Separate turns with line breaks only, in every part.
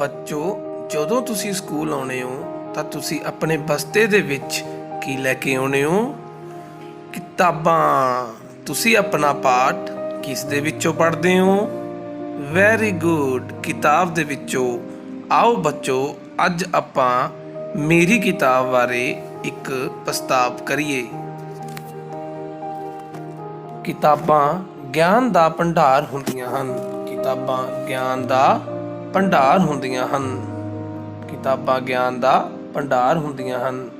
ਬੱਚੋ, ਜਦੋਂ ਤੁਸੀਂ ਸਕੂਲ ਆਉਣੇ ਹੋ, ਤਾਂ ਤੁਸੀਂ ਆਪਣੇ ਬਸਤੇ ਦੇ ਵਿੱਚ ਕੀ ਲੈ ਕੇ ਆਉਣੇ ਹੋ? ਕਿਤਾਬਾਂ। ਤੁਸੀਂ ਆਪਣਾ ਪਾਠ ਕਿਸ ਦੇ ਵਿੱਚੋਂ ਪੜ੍ਹਦੇ ਹੋ? ਵੈਰੀ ਗੁੱਡ ਕਿਤਾਬ ਦੇ ਵਿੱਚੋਂ। ਆਓ ਬੱਚੋ, ਅੱਜ ਆਪਾਂ ਮੇਰੀ ਕਿਤਾਬ ਬਾਰੇ ਇੱਕ ਪ੍ਰਸਤਾਵ ਕਰੀਏ। ਕਿਤਾਬਾਂ ਗਿਆਨ ਦਾ ਭੰਡਾਰ ਹੁੰਦੀਆਂ ਹਨ। ਕਿਤਾਬਾਂ ਗਿਆਨ ਦਾ ਭੰਡਾਰ ਹੁੰਦੀਆਂ ਹਨ। ਕਿਤਾਬਾਂ ਗਿਆਨ ਦਾ ਭੰਡਾਰ ਹੁੰਦੀਆਂ ਹਨ।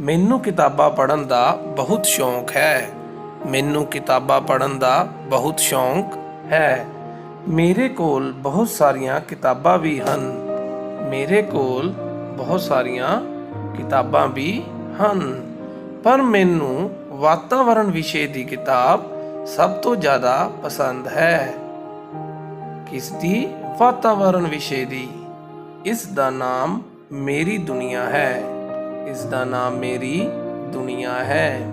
ਮੈਨੂੰ ਕਿਤਾਬਾਂ ਪੜ੍ਹਨ ਦਾ ਬਹੁਤ ਸ਼ੌਂਕ ਹੈ। ਮੈਨੂੰ ਕਿਤਾਬਾਂ ਪੜ੍ਹਨ ਦਾ ਬਹੁਤ ਸ਼ੌਂਕ ਹੈ। ਮੇਰੇ ਕੋਲ ਬਹੁਤ ਸਾਰੀਆਂ ਕਿਤਾਬਾਂ ਵੀ ਹਨ। ਮੇਰੇ ਕੋਲ ਬਹੁਤ ਸਾਰੀਆਂ ਕਿਤਾਬਾਂ ਵੀ ਹਨ। ਪਰ ਮੈਨੂੰ ਵਾਤਾਵਰਣ ਵਿਸ਼ੇ ਦੀ ਕਿਤਾਬ ਸਭ ਤੋਂ ਜ਼ਿਆਦਾ ਪਸੰਦ ਹੈ। ਕਿਸ ਦੀ ਵਾਤਾਵਰਣ ਵਿਸ਼ੇ ਦੀ, ਇਸ ਦਾ ਨਾਮ ਮੇਰੀ ਦੁਨੀਆ ਹੈ। ਇਸ ਦਾ ਨਾਮ ਮੇਰੀ ਦੁਨੀਆ ਹੈ।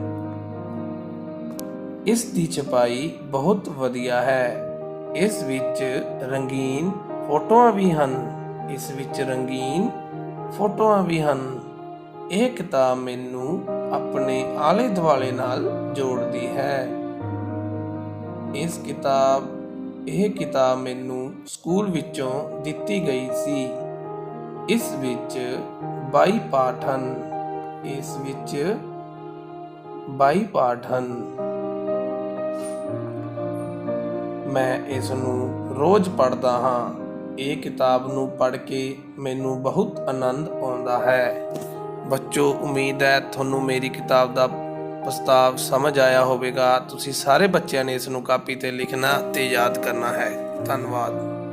ਇਸ ਦੀ ਛਪਾਈ ਬਹੁਤ ਵਧੀਆ ਹੈ। ਇਸ ਵਿੱਚ ਰੰਗੀਨ ਫੋਟੋਆਂ ਵੀ ਹਨ। ਇਸ ਵਿੱਚ ਰੰਗੀਨ ਫੋਟੋਆਂ ਵੀ ਹਨ। ਇਹ ਕਿਤਾਬ ਮੈਨੂੰ ਆਪਣੇ ਆਲੇ ਦੁਆਲੇ ਨਾਲ ਜੋੜਦੀ ਹੈ। ਇਸ ਕਿਤਾਬ ਇਹ ਕਿਤਾਬ ਮੈਨੂੰ ਸਕੂਲ ਵਿੱਚੋਂ ਦਿੱਤੀ ਗਈ ਸੀ। ਇਸ ਵਿੱਚ 22 ਪਾਠ ਹਨ ਇਸ ਵਿੱਚ 22 ਪਾਠ ਹਨ ਮੈਂ ਇਸ ਨੂੰ ਰੋਜ਼ ਪੜ੍ਹਦਾ ਹਾਂ। ਇਹ ਕਿਤਾਬ ਨੂੰ ਪੜ੍ਹ ਕੇ ਮੈਨੂੰ ਬਹੁਤ ਆਨੰਦ ਆਉਂਦਾ ਹੈ। ਬੱਚੋ, ਉਮੀਦ ਹੈ ਤੁਹਾਨੂੰ ਮੇਰੀ ਕਿਤਾਬ ਦਾ ਪ੍ਰਸਤਾਵ ਸਮਝ ਆਇਆ ਹੋਵੇਗਾ। ਤੁਸੀਂ ਸਾਰੇ ਬੱਚਿਆਂ ਨੇ ਇਸ ਨੂੰ ਕਾਪੀ ਤੇ ਲਿਖਣਾ ਤੇ ਯਾਦ ਕਰਨਾ ਹੈ। ਧੰਨਵਾਦ।